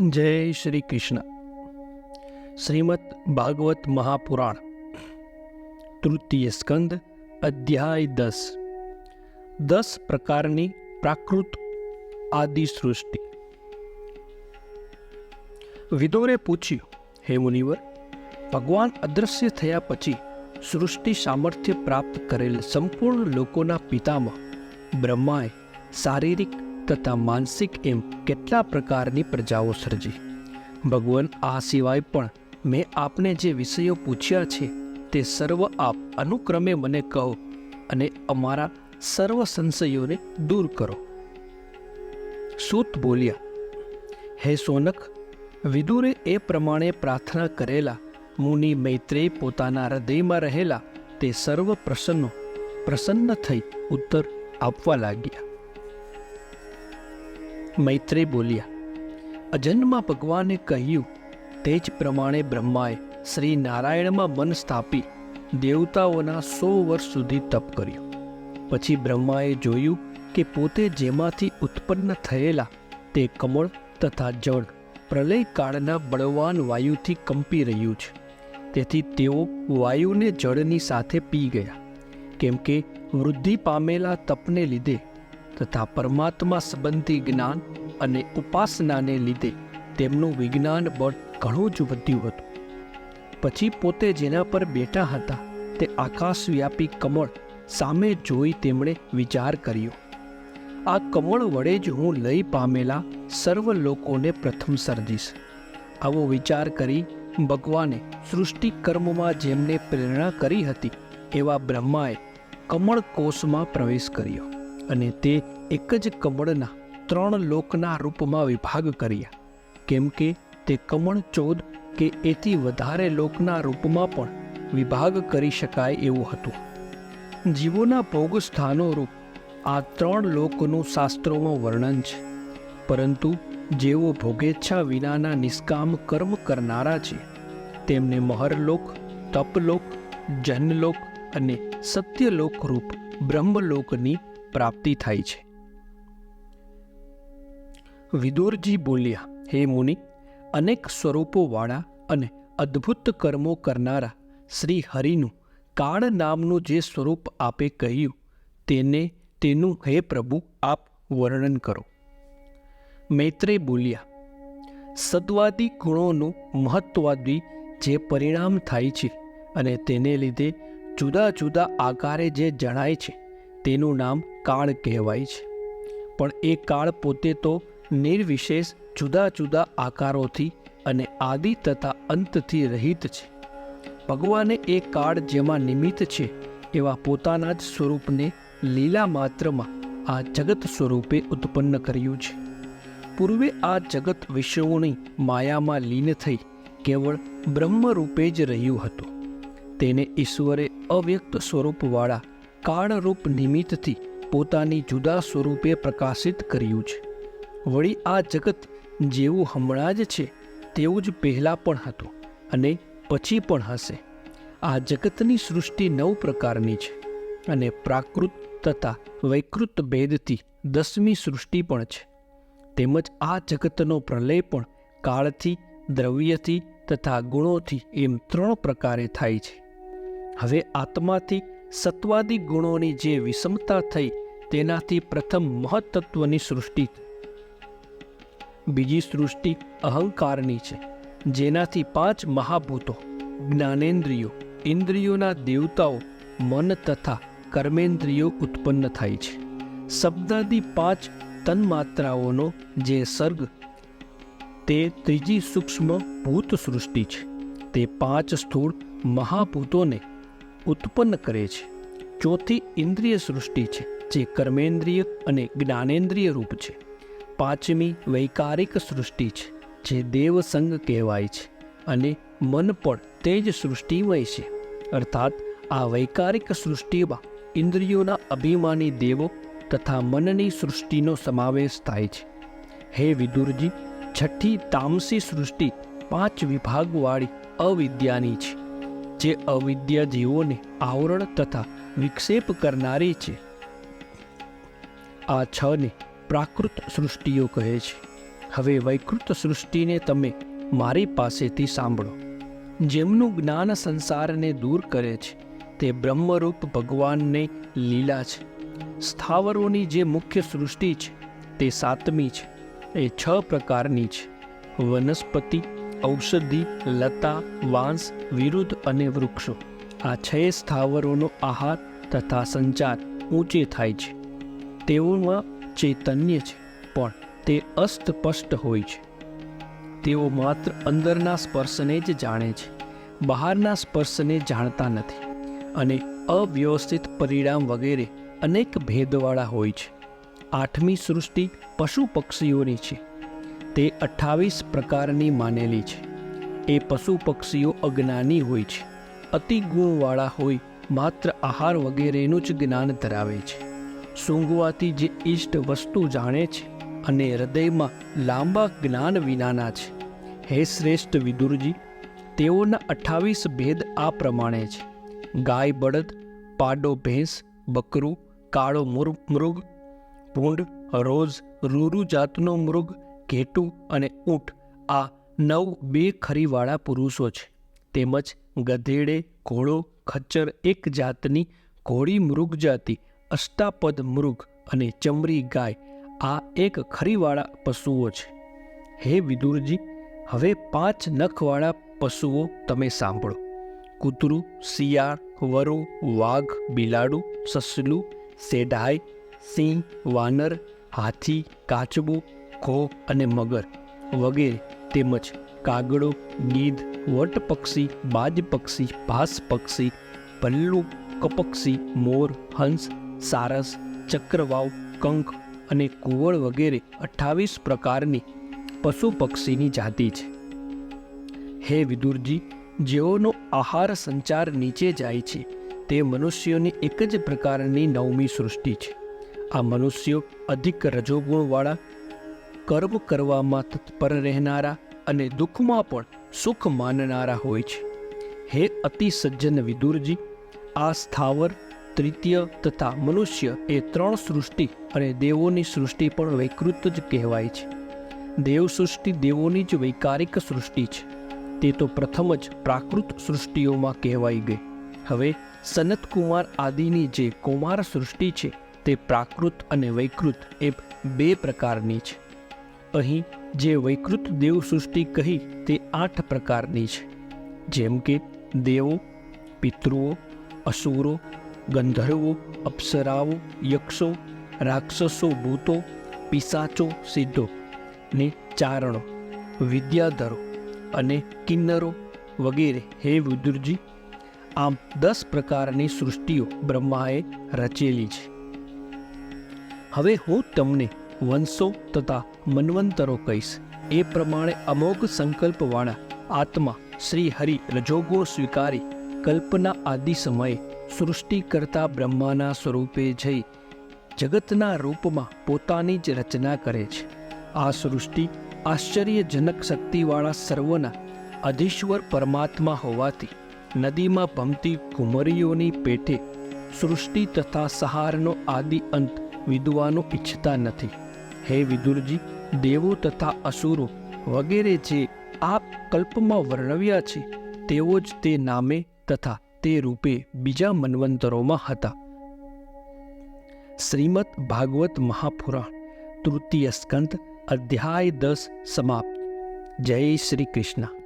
જય શ્રી કૃષ્ણ. શ્રીમદ ભાગવત મહાપુરાણ, તૃતીય સ્કંદ, અધ્યાય દસ. દસ પ્રકારની પ્રાકૃત આદિ સૃષ્ટિ વિદોરે પૂછ્યું, હે મુનિવર, ભગવાન અદૃશ્ય થયા પછી સૃષ્ટિ સામર્થ્ય પ્રાપ્ત કરેલ સંપૂર્ણ લોકોના પિતામાં બ્રહ્માએ શારીરિક તથા માનસિક એમ કેટલા પ્રકારની પ્રજાઓ સર્જી? ભગવાન, આ સિવાય પણ મેં આપને જે વિષયો પૂછ્યા છે, તે સર્વ આપ અનુક્રમે મને કહો અને અમારા સર્વ સંશયોને દૂર કરો. સૂત બોલ્યા, હે સોનક, વિદુરે એ પ્રમાણે પ્રાર્થના કરેલા મુનિ મૈત્રેય પોતાના હૃદયમાં રહેલા તે સર્વ પ્રસન્નો, પ્રસન્ન થઈ ઉત્તર આપવા લાગ્યા. મૈત્રેય બોલ્યા, અજન્મા ભગવાને કહ્યું, તે જ પ્રમાણે બ્રહ્માએ શ્રી નારાયણમાં મન સ્થાપી દેવતાઓના સો વર્ષ સુધી તપ કર્યું. પછી બ્રહ્માએ જોયું કે પોતે જેમાંથી ઉત્પન્ન થયેલા તે કમળ તથા જળ પ્રલય કાળના બળવાન વાયુથી કંપી રહ્યું છે. તેથી તેઓ વાયુને જળની સાથે પી ગયા, કેમ કે વૃદ્ધિ પામેલા તપને લીધે તથા પરમાત્મા સંબંધી જ્ઞાન અને ઉપાસનાને લીધે તેમનું વિજ્ઞાન બળ ઘણું જ વધ્યું હતું. પછી પોતે જેના પર બેઠા હતા તે આકાશવ્યાપી કમળ સામે જોઈ તેમણે વિચાર કર્યો, આ કમળ વડે જ હું લઈ પામેલા સર્વ લોકોને પ્રથમ સર્જીશ આવો વિચાર કરી ભગવાને સૃષ્ટિ કર્મમાં જેમને પ્રેરણા કરી હતી એવા બ્રહ્માએ કમળ કોષમાં પ્રવેશ કર્યો. અને તે એક જ કમળના ત્રણ લોકના રૂપમાં વિભાગ કર્યા. કેમ કે તે કમળ ચોદ કે એથી વધારે લોકના રૂપમાં પણ વિભાગ કરી શકાય એવું હતું. જીવોના ભોગ સ્થાનો રૂપ આ ત્રણ લોકનું શાસ્ત્રોમાં વર્ણન છે. પરંતુ જેઓ ભોગેચ્છા વિનાના નિષ્કામ કર્મ કરનારા છે, તેમને મહરલોક, તપલોક, જનલોક અને સત્યલોક રૂપ બ્રહ્મલોકની પ્રાપ્તિ થાય છે. વિદુરજી બોલ્યા, હે મુનિ, અનેક સ્વરૂપોવાળા અને અદ્ભુત કર્મો કરનારા શ્રી હરિનું કાળ નામનું જે સ્વરૂપ આપે કહ્યું, તેને તેનું, હે પ્રભુ, આપ વર્ણન કરો. મૈત્રેય બોલ્યા, સત્વાદી ગુણોનું મહત્વાદી જે પરિણામ થાય છે અને તેને લીધે જુદા જુદા આકારે જે જણાય છે તેનું નામ કાળ કહેવાય છે. પણ એ કાળ પોતે તો નિર્વિશેષ જુદા જુદા આકારોથી અને આદિ તથા અંતથી રહિત છે. ભગવાને એ કાળ જેમાં નિમિત્ત છે એવા પોતાના જ સ્વરૂપને લીલા માત્રમાં આ જગત સ્વરૂપે ઉત્પન્ન કર્યું છે. પૂર્વે આ જગત વિશ્વની માયામાં લીન થઈ કેવળ બ્રહ્મરૂપે જ રહ્યું હતું. તેને ઈશ્વરે અવ્યક્ત સ્વરૂપવાળા કાળરૂપ નિમિત્તથી પોતાની જુદા સ્વરૂપે પ્રકાશિત કર્યું છે. વળી આ જગત જેવું હમણાં જ છે, તેવું જ પહેલાં પણ હતું અને પછી પણ હશે. આ જગતની સૃષ્ટિ નવ પ્રકારની છે અને પ્રાકૃત તથા વૈકૃત ભેદથી દસમી સૃષ્ટિ પણ છે. તેમજ આ જગતનો પ્રલય પણ કાળથી, દ્રવ્યથી તથા ગુણોથી એમ ત્રણ પ્રકારે થાય છે. હવે આત્માથી સત્વાદી ગુણોની જે વિષમતા થઈ, તેનાથી પ્રથમ મહત્તત્વની સૃષ્ટિ બીજી સૃષ્ટિ અહંકારની છે, જેનાથી પાંચ મહાભૂતો, જ્ઞાનેન્દ્રિયો, ઇન્દ્રિયોના દેવતાઓ, મન તથા કર્મેન્દ્રિયો ઉત્પન્ન થાય છે. શબ્દાદી પાંચ તન્માત્રાઓનો જે સર્ગ, તે ત્રીજી સૂક્ષ્મ ભૂત સૃષ્ટિ છે. તે પાંચ સ્થૂળ મહાભૂતોને ઉત્પન્ન કરે છે. ચોથી ઇન્દ્રિય સૃષ્ટિ છે, જે કર્મેન્દ્રિય અને જ્ઞાનેન્દ્રિય રૂપ છે. પાંચમી વૈકારિક સૃષ્ટિ છે, જે દેવસંગ કહેવાય છે અને મન પણ તે જ સૃષ્ટિમય છે. અર્થાત, આ વૈકારિક સૃષ્ટિમાં ઇન્દ્રિયોના અભિમાની દેવો તથા મનની સૃષ્ટિનો સમાવેશ થાય છે. હે વિદુરજી, છઠ્ઠી તામસી સૃષ્ટિ પાંચ વિભાગવાળી અવિદ્યાની છે. જે અવિદ્યા જીવોને આવરણ તથા વિક્ષેપ કરનારી છે. આ છને પ્રાકૃત સૃષ્ટિઓ કહે છે. હવે વૈકૃત સૃષ્ટિને તમે મારી પાસેથી સાંભળો. જેમનું જ્ઞાન સંસારને દૂર કરે છે, તે બ્રહ્મરૂપ ભગવાનને લીલા છે. સ્થાવરોની જે મુખ્ય સૃષ્ટિ છે, તે સાતમી છે, એ છ પ્રકારની છે. વનસ્પતિ ઔષધિ, લતા, વાંસ, વિરુદ્ધ અને વૃક્ષો. આ છ સ્થાવરોનો આહાર તથા સંચાર ઊંચે થાય છે. તેઓમાં ચૈતન્ય છે, પણ તે અસ્પષ્ટ હોય છે. તેઓ માત્ર અંદરના સ્પર્શને જ જાણે છે, બહારના સ્પર્શને જાણતા નથી અને અવ્યવસ્થિત પરિણામ વગેરે અનેક ભેદવાળા હોય છે. આઠમી સૃષ્ટિ પશુ પક્ષીઓની છે. તે અઠ્ઠાવીસ પ્રકારની માનેલી છે. એ પશુ પક્ષીઓ અજ્ઞાની હોય છે. અતિ ગુણવાળા હોય, માત્ર આહાર વગેરેનું જ જ્ઞાન ધરાવે છે. સૂંઘવાથી જે ઈષ્ટ વસ્તુ જાણે છે અને હૃદયમાં લાંબા જ્ઞાન વિનાના છે. હે શ્રેષ્ઠ વિદુરજી, તેઓના અઠ્ઠાવીસ ભેદ આ પ્રમાણે છે. ગાય બળદ, પાડો ભેંસ, બકરું, કાળો મૃગ પૂંડ રોઝ રૂરુ જાતનો મૃગ ઘેટું અને ઊંટ આ નવ બે ખરીવાળા પુરુષો છે. તેમજ ગધેડે, ઘોડો, ખચ્ચર એક જાતની ઘોડી મૃગ જાતિ, અષ્ટાપદ મૃગ અને ચમરી ગાય આ એક ખરીવાળા પશુઓ છે. હે વિદુરજી, હવે પાંચ નખવાળા પશુઓ તમે સાંભળો. કૂતરું, શિયાળ, વરુ, વાઘ, બિલાડું, સસલું સેઢાઈ સિંહ, વાનર, હાથી, કાચબો ઘો અને મગર વગેરે તેમજ કાગડો, ગીધ, વટ પક્ષી, બાજ પક્ષી, ભાસ પક્ષી, પલ્લુ, કપક્ષી, મોર, હંસ, સારસ, ચક્રવાવ કંક અને કુવળ વગેરે અઠ્ઠાવીસ પ્રકારની પશુ પક્ષીની જાતિ છે. હે વિદુરજી, જેઓનો આહાર સંચાર નીચે જાય છે, તે મનુષ્યોની એક જ પ્રકારની નવમી સૃષ્ટિ છે. આ મનુષ્યો અધિક રજોગુણવાળા કર્મ કરવામાં તત્પર રહેનારા અને દુઃખમાં પણ સુખ માનનારા હોય છે. હે અતિ સજ્જન વિદુરજી, આ સ્થાવર તૃતીય તથા મનુષ્ય એ ત્રણ સૃષ્ટિ અને દેવોની સૃષ્ટિ પણ વૈકૃત જ કહેવાય છે. દેવ સૃષ્ટિ દેવોની જ વૈકારિક સૃષ્ટિ છે. તે તો પ્રથમ જ પ્રાકૃત સૃષ્ટિઓમાં કહેવાઈ ગઈ. હવે સનતકુમાર આદિની જે કુમાર સૃષ્ટિ છે તે પ્રાકૃત અને વૈકૃત એ બે પ્રકારની છે. અહીં જે વૈકૃત દેવ સૃષ્ટિ કહી તે આઠ પ્રકારની છે. જેમ કે દેવો, પિતૃઓ, અસુરો, ગંધર્વો, અપ્સરાઓ, યક્ષો, રાક્ષસો ભૂતો, પિશાચો, સિદ્ધો ને ચારણો, વિદ્યાધરો અને કિન્નરો વગેરે. હે વિદુરજી આમ દસ પ્રકારની સૃષ્ટિઓ બ્રહ્માએ રચેલી છે. હવે હું તમને વંશો તથા મન્વંતરો કહીશ. એ પ્રમાણે અમોઘ સંકલ્પવાળા આત્મા શ્રી હરિ રજોગો સ્વીકારી કલ્પના આદિ સમયે સૃષ્ટિ કરતા બ્રહ્માના સ્વરૂપે જઈ જગતના રૂપમાં પોતાની જ રચના કરે છે. આ સૃષ્ટિ આશ્ચર્યજનક શક્તિવાળા સર્વના અધીશ્વર પરમાત્મા હોવાથી નદીમાં ભમતી ઘુમરીઓની પેટે સૃષ્ટિ તથા સહારનો આદિ અંત વિદવાનો ઈચ્છતા નથી. હે વિદુરજી, દેવો તથા અસુરો વગેરે જે આપ કલ્પમાં વર્ણવ્યા છે, તેઓ જ તે નામે તથા તે રૂપે બીજા મન્વંતરોમાં હતા. શ્રીમદ ભાગવત મહાપુરાણ, તૃતીય સ્કંદ, અધ્યાય દસ સમાપ્ત. જય શ્રી કૃષ્ણ.